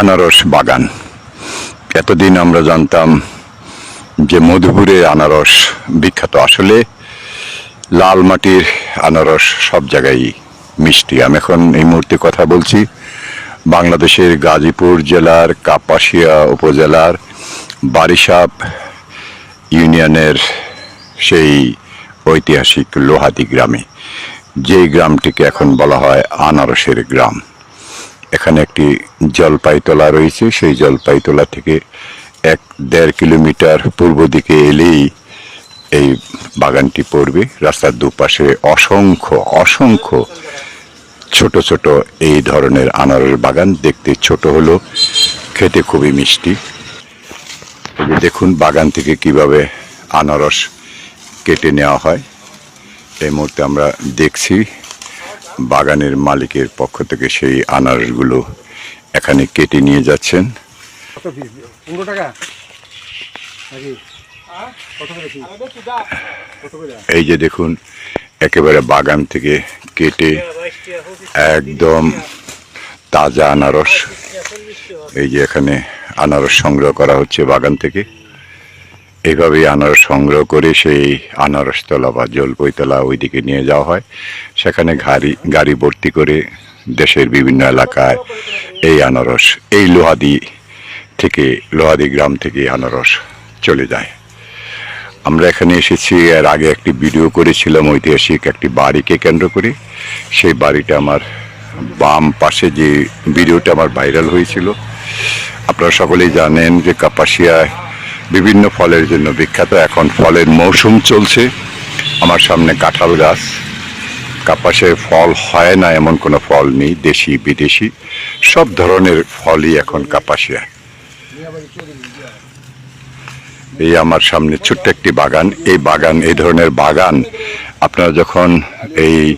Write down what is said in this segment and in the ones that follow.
আনারস বাগান। এতদিন আমরা জানতাম যে মধুপুরে আনারস বিখ্যাত। আসলে লাল মাটির আনারস সব জায়গায় মিষ্টি। আমি এখন এই মুহূর্তে কথা বলছি বাংলাদেশের গাজীপুর জেলার, কাপাসিয়া উপজেলার বারিসাপ ইউনিয়নের সেই ঐতিহাসিক লোহাদি গ্রামে। যেই গ্রামটিকে এখন বলা হয় আনারসের গ্রাম। এখানে একটি জলপাইতলা রয়েছে। সেই জলপাইতলা থেকে এক দেড় কিলোমিটার পূর্ব দিকে এলেই এই বাগানটি পড়বে। রাস্তার দুপাশে অসংখ্য অসংখ্য ছোট ছোট এই ধরনের আনারস বাগান। দেখতে ছোট হলো খেতে খুবই মিষ্টি। দেখুন বাগান থেকে কীভাবে আনারস কেটে নেওয়া হয়। এই মুহূর্তে আমরা দেখছি বাগানের মালিকের পক্ষ থেকে সেই আনারসগুলো এখানে কেটে নিয়ে যাচ্ছেন। এই যে দেখুন একেবারে বাগান থেকে কেটে একদম তাজা আনারস। এই যে এখানে আনারস সংগ্রহ করা হচ্ছে বাগান থেকে। এইভাবেই আনারস সংগ্রহ করে সেই আনারসতলা বা জলপৈতলা ওইদিকে নিয়ে যাওয়া হয়। সেখানে গাড়ি গাড়ি ভর্তি করে দেশের বিভিন্ন এলাকায় এই আনারস, এই লোহাদি থেকে, লোহাদি গ্রাম থেকে আনারস চলে যায়। আমরা এখানে এসেছি, এর আগে একটি ভিডিও করেছিলাম, ঐতিহাসিক একটি বাড়িকে কেন্দ্র করে। সেই বাড়িটা আমার বাম পাশে যে ভিডিওটা আমার ভাইরাল হয়েছিল। আপনারা সকলেই জানেন যে কাপাসিয়ায় বিভিন্ন ফলের জন্য বিখ্যাত। এখন ফলের মৌসুম চলছে। আমার সামনে কাঁঠাল গাছ। কাপাসে ফল হয় না, এমন কোনো ফল নেই, দেশি, বিদেশি। সব ধরনের ফলই এখন কাপাসিয়ায় এই আমার সামনে ছোট্ট একটি বাগান। এই বাগান, এই ধরনের বাগান, আপনারা যখন এই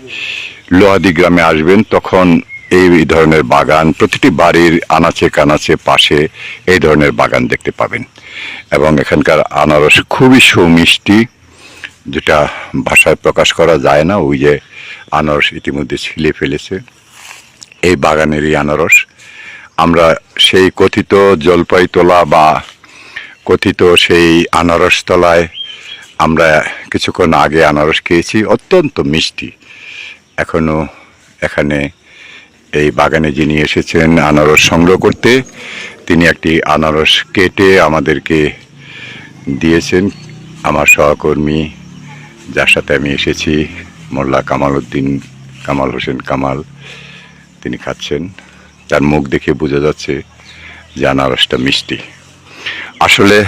লোহাদি গ্রামে আসবেন, তখন এই ধরনের বাগান, প্রতিটি বাড়ির আনাচে কানাচে পাশে এই ধরনের বাগান দেখতে পাবেন। এবং এখানকার আনারস খুবই সুমিষ্টি, যেটা ভাষায় প্রকাশ করা যায় না, ওই যে আনারস ইতিমধ্যে ছিলে ফেলেছে, এই বাগানেরই আনারস। আমরা সেই কথিত জলপাই তোলা বা কথিত সেই আনারস তলায় আমরা কিছুক্ষণ আগে আনারস খেয়েছি, অত্যন্ত মিষ্টি। এখনও এখানে এই বাগানে যিনি এসেছেন আনারস সংগ্রহ করতে তিনি একটি আনারস কেটে আমাদেরকে দিয়েছেন। আমার সহকর্মী, যার সাথে আমি এসেছি, মোল্লা কামাল উদ্দিন, কামাল হোসেন কামাল, তিনি খাচ্ছেন। তার মুখ দেখে বোঝা যাচ্ছে যে আনারসটা মিষ্টি। আসলে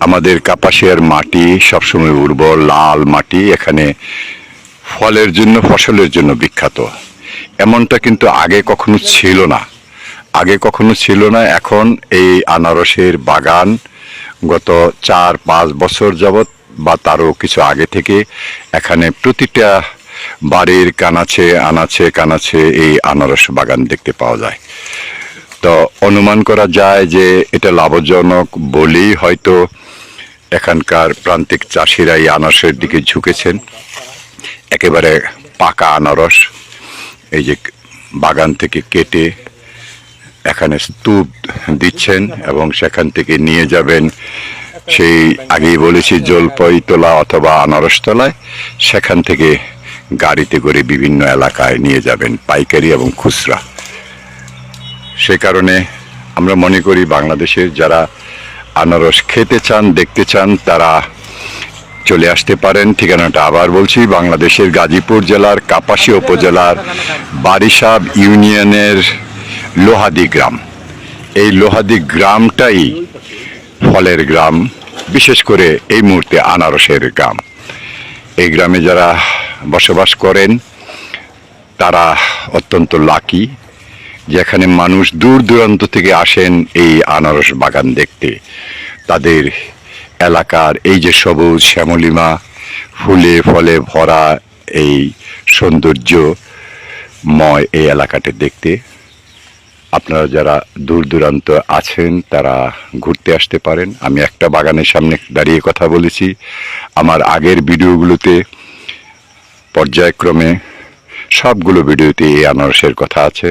আমাদের কাপাসিয়ার মাটি সবসময় উর্বর লাল মাটি, এখানে ফলের জন্য, ফসলের জন্য বিখ্যাত। এমনটা কিন্তু আগে কখনো ছিল না। আগে কখনো ছিল না, এখন এই আনারসের বাগান গত চার, পাঁচ বছর যাবৎ বা তারও কিছু আগে থেকে এখানে প্রতিটা বাড়ির কানাচে আনাছে কানাচে এই আনারস বাগান দেখতে পাওয়া যায়। তো অনুমান করা যায় যে এটা লাভজনক বলেই হয়তো এখানকার প্রান্তিক চাষিরা এই আনারসের দিকে ঝুঁকেছেন। একেবারে পাকা আনারস, এই যে বাগান থেকে কেটে এখানে স্তূপ দিচ্ছেন এবং সেখান থেকে নিয়ে যাবেন। সেই আগেই বলেছি, জলপইতলা অথবা আনারসতলায় সেখান থেকে গাড়িতে করে বিভিন্ন এলাকায় নিয়ে যাবেন, পাইকারি এবং খুচরা। সে কারণে আমরা মনে করি, বাংলাদেশের যারা আনারস খেতে চান, দেখতে চান, তারা চলে আসতে পারেন। ঠিকানাটা আবার বলছি, বাংলাদেশের গাজীপুর জেলার, কাপাসিয়া উপজেলার বারিসাব ইউনিয়নের লোহাদি গ্রাম এই লোহাদি গ্রামটাই ফলের গ্রাম, বিশেষ করে এই মুহূর্তে আনারসের গ্রাম। এই গ্রামে যারা বসবাস করেন, তারা অত্যন্ত লাকি, যেখানে মানুষ দূর দূরান্ত থেকে আসেন এই আনারস বাগান দেখতে। তাদের এলাকার এই যে সবুজ শ্যামলিমা, ফুলে ফলে ভরা এই সৌন্দর্যময় এই এলাকাটি দেখতে। আপনারা যারা দূর দূরান্ত আছেন, তারা ঘুরতে আসতে পারেন। আমি একটা বাগানের সামনে দাঁড়িয়ে কথা বলেছি। আমার আগের ভিডিওগুলোতে পর্যায়ক্রমে সবগুলো ভিডিওতে এই আনারসের কথা আছে।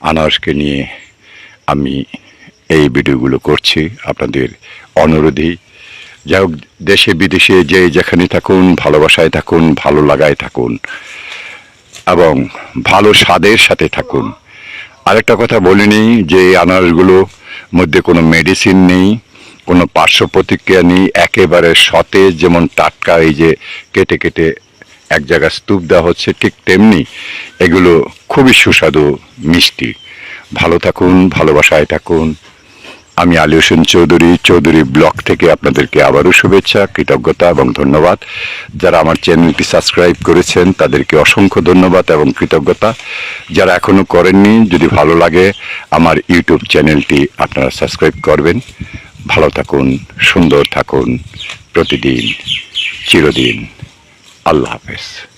আনারসকে নিয়ে আমি এই ভিডিওগুলো করছি। আপনাদের অনুরোধেই যাই হোক, দেশে, বিদেশে যে যেখানে থাকুন, ভালোবাসায় থাকুন, ভালো লাগায় থাকুন, এবং ভালো স্বাদের সাথে থাকুন। আরেকটা কথা বলিনি যে আনারসগুলো মধ্যে কোনো মেডিসিন নেই, কোনো পার্শ্ব প্রতিক্রিয়া নেই, একেবারে সতেজ, যেমন টাটকা এই যে কেটে কেটে এক জায়গায় স্তূপ দেওয়া হচ্ছে, ঠিক তেমনি এগুলো খুবই সুস্বাদু, মিষ্টি। ভালো থাকুন, ভালোবাসায় থাকুন আমি আলী হোসেন চৌধুরী চৌধুরী ব্লক থেকে আপনাদেরকে আবারও শুভেচ্ছা, কৃতজ্ঞতা এবং ধন্যবাদ। যারা আমার চ্যানেলটি সাবস্ক্রাইব করেছেন, তাদেরকে অসংখ্য ধন্যবাদ এবং কৃতজ্ঞতা। যারা এখনও করেননি, যদি ভালো লাগে, আমার ইউটিউব চ্যানেলটি আপনারা সাবস্ক্রাইব করবেন। ভালো থাকুন, সুন্দর থাকুন, প্রতিদিন, চিরদিন। আল্লাহ হাফেজ।